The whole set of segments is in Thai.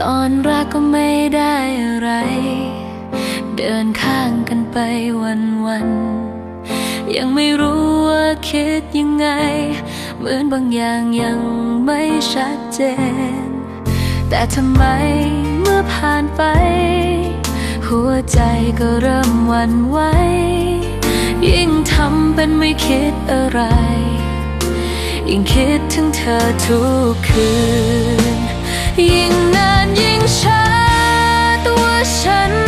ตอนรักก็ไม่ได้อะไร เดินข้างกันไปวันวัน ยังไม่รู้ว่าคิดยังไง เหมือนบางอย่างยังไม่ชัดเจน แต่ทำไมเมื่อผ่านไป หัวใจก็เริ่มวันไหวยิ่งทำเป็นไม่คิดอะไร ยิ่งคิดถึงเธอทุกคืน ยิ่งนานยิ่งช้าตัวฉัน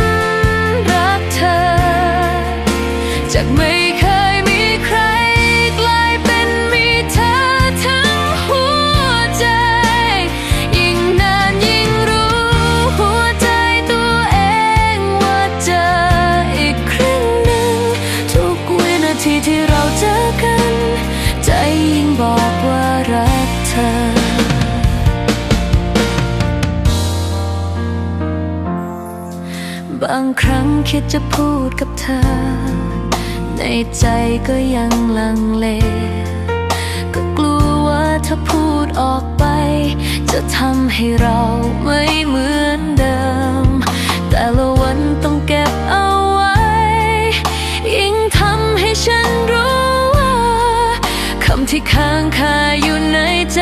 บางครั้งคิดจะพูดกับเธอ ในใจก็ยังลังเล ก็กลัวว่าถ้าพูดออกไป จะทำให้เราไม่เหมือนเดิม แต่ละวันต้องเก็บเอาไว้ ยิ่งทำให้ฉันรู้ว่าคำที่ค้างคาอยู่ในใจ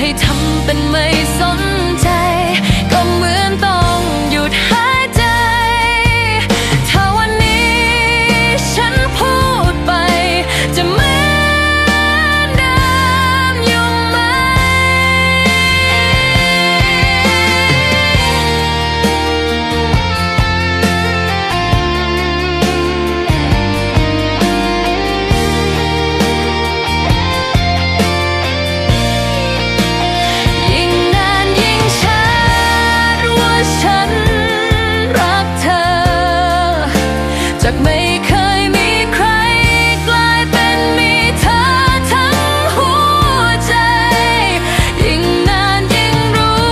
ให้ทำเป็นไม่สน จากไม่เคยมีใครกลายเป็นมีเธอทั้งหัวใจ ยิ่งนานยิ่งรู้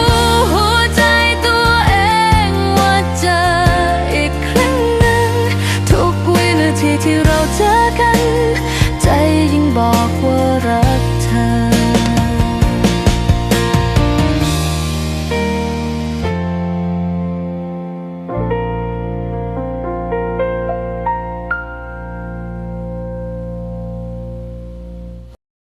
หัวใจตัวเองว่าเจออีกครั้งหนึ่งทุกวินาทีที่เราเจอกัน